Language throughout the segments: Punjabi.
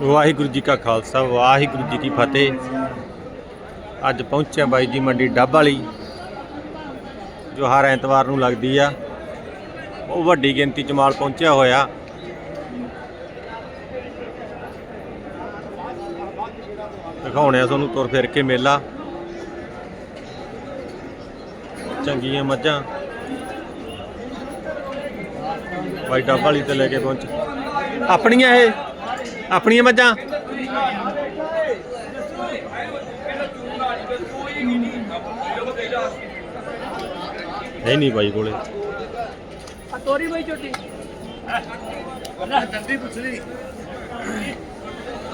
ਵਾਹਿਗੁਰੂ ਜੀ ਕਾ ਖਾਲਸਾ, ਵਾਹਿਗੁਰੂ ਜੀ ਕੀ ਫਤਿਹ। ਅੱਜ ਪਹੁੰਚਿਆ ਬਾਈ ਜੀ ਮੰਡੀ ਡੱਬ ਵਾਲੀ, ਜੋ ਹਰ ਐਤਵਾਰ ਨੂੰ ਲੱਗਦੀ ਆ। ਉਹ ਵੱਡੀ ਗਿਣਤੀ ਚ ਮਾਲ ਪਹੁੰਚਿਆ ਹੋਇਆ। ਦਿਖਾਉਣੇ ਆ ਤੁਹਾਨੂੰ ਤੁਰ ਫਿਰ ਕੇ ਮੇਲਾ। ਚੰਗੀਆਂ ਮੱਝਾਂ। ਬਾਈ ਡੱਬ ਵਾਲੀ ਤੇ ਲੈ ਕੇ ਪਹੁੰਚ। ਆਪਣੀਆਂ ਇਹ? ਆਪਣੀਆਂ ਮੱਝਾਂ? ਹੈ ਨਹੀਂ ਬਾਈ ਕੋਲੇ। ਆ ਤੋਰੀ ਬਈ ਛੋਟੀ ਨਾ ਜਲਦੀ ਪੁੱਛ ਲਈ।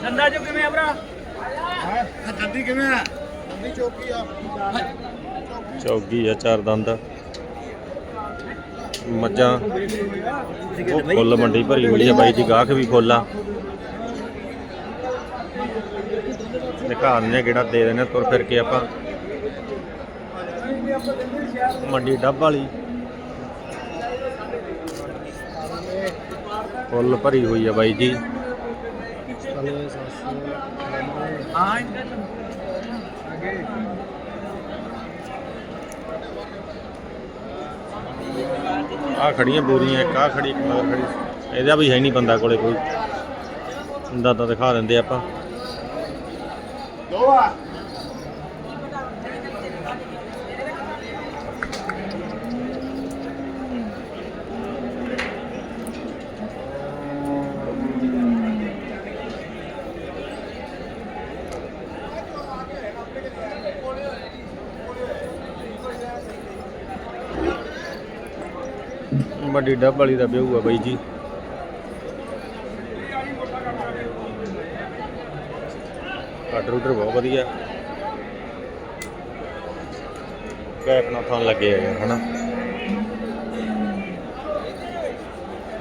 ਨੰਦਾ ਜੋ ਕਿਵੇਂ ਆ ਭਰਾ? ਹਾਂ ਜਲਦੀ ਕਿਵੇਂ ਆ? ਚੌਗੀ ਆ। ਚਾਰ ਦੰਦ। ਮੱਝਾਂ। ਫੁੱਲ ਮੰਡੀ ਭਰੀ ਹੋਈ ਆ ਬਾਈ ਜੀ ਗਾਹਕ ਵੀ ਫੁੱਲ ਆ। ਦਿਖਾ ਦਿੰਦੇ ਕਿਹੜਾ ਦੇ ਦਿੰਦੇ ਆ ਤੁਰ ਫਿਰ ਕੇ ਆਪਾਂ। ਮੰਡੀ ਡੱਬ ਵਾਲੀ। ਫੁੱਲ ਭਰੀ ਹੋਈ ਆ ਬਾਈ ਜੀ। ਹਾਂ ਆ ਖੜੀਆਂ ਬੋਰੀਆਂ, ਇੱਕ ਆ ਖੜੀ, ਇੱਕ ਮਗਰ ਖੜੀ। ਇਹਦਾ ਵੀ ਹੈ ਨਹੀਂ ਬੰਦਾ ਕੋਲੇ ਕੋਈ। ਹੁੰਦਾ ਦਿਖਾ ਦਿੰਦੇ ਆਪਾਂ। ਦੋ ਆ ਵੱਡੀ ਡੱਬ ਵਾਲੀ ਦਾ ਵਿਊ ਆ ਬਾਈ ਜੀ ਆਰਡਰ ਉਡਰ ਬਹੁਤ ਵਧੀਆ। ਕੈਪ ਨਾਲ ਥਾਂ ਲੱਗੇ ਆ ਯਾਰ ਹਨਾ।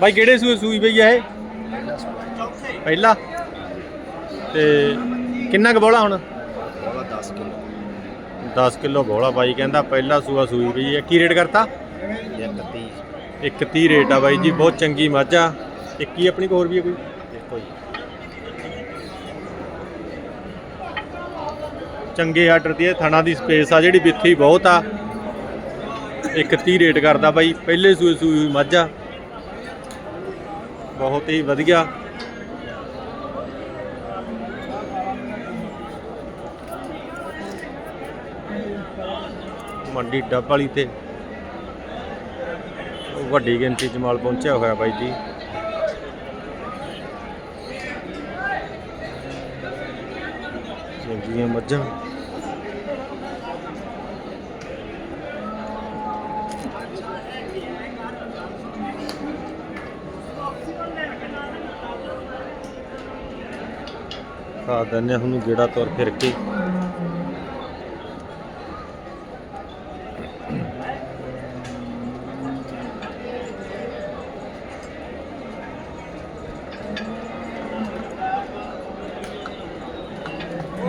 ਬਾਈ ਕਿਹੜੇ ਸੂਏ ਸੂਈ ਪਈ ਆ ਇਹ? ਪਹਿਲਾ। ਤੇ ਕਿੰਨਾ ਕੁ ਬੋਲਾ ਹੁਣ? ਬੋਲਾ 10 ਕਿਲੋ। 10 ਕਿਲੋ ਬੋਲਾ ਬਾਈ ਕਹਿੰਦਾ ਪਹਿਲਾ ਸੂਆ ਸੂਈ ਪਈ ਹੈ ਕੀ ਰੇਟ ਕਰਤਾ? ਇਹ 31 ਇੱਕ 30 ਰੇਟ ਆ ਬਾਈ ਜੀ ਬਹੁਤ ਚੰਗੀ ਮੱਝ ਆ। ਇੱਕ ਹੀ ਆਪਣੀ ਕੋਲ ਹੋਰ ਵੀ ਹੈ ਕੋਈ? ਦੇਖੋ ਜੀ ਚੰਗੇ ਆਰਡਰ ਦੀ ਇਹ ਥਣਾ ਦੀ ਸਪੇਸ ਆ, ਜਿਹੜੀ ਬਿੱਥੀ ਬਹੁਤ ਆ। ਇੱਕ 30 ਰੇਟ ਕਰਦਾ ਬਾਈ, ਪਹਿਲੇ ਸੂਏ ਸੂਈ ਹੋਈ ਮੱਝ ਆ। ਬਹੁਤ ਹੀ ਵਧੀਆ। ਮੰਡੀ ਡੱਬ ਵਾਲੀ ਤੇ ਵੱਡੀ ਗਿਣਤੀ ਚ ਮਾਲ ਪਹੁੰਚਿਆ ਹੋਇਆ ਬਾਈ ਜੀ। ਚੰਗੀਆਂ ਮੱਝਾਂ। ਖਾ ਦਿੰਦੇ ਹਾਂ ਗੇੜਾ ਤੁਰ ਫਿਰ ਕੇ।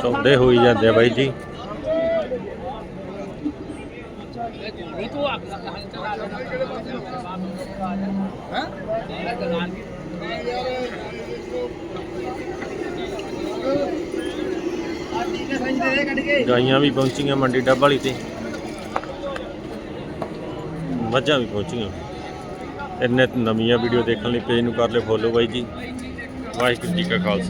ਸੌਦੇ ਹੋਈ ਜਾਂਦੇ ਆ ਬਾਈ ਜੀ। ਗਾਈਆਂ ਵੀ ਪਹੁੰਚੀਆਂ ਮੰਡੀ ਡੱਬ ਵਾਲੀ ਤੇ। ਮੱਝਾਂ ਵੀ ਪਹੁੰਚੀਆਂ। ਇੰਨੇ ਨਵੀਆਂ ਵੀਡੀਓ ਦੇਖਣ ਲਈ ਪੇਜ ਨੂੰ ਕਰ ਲਿਓ ਫੋਲੋ ਬਾਈ ਜੀ। ਵਾਹਿਗੁਰੂ ਜੀ ਕਾ ਖਾਲਸਾ।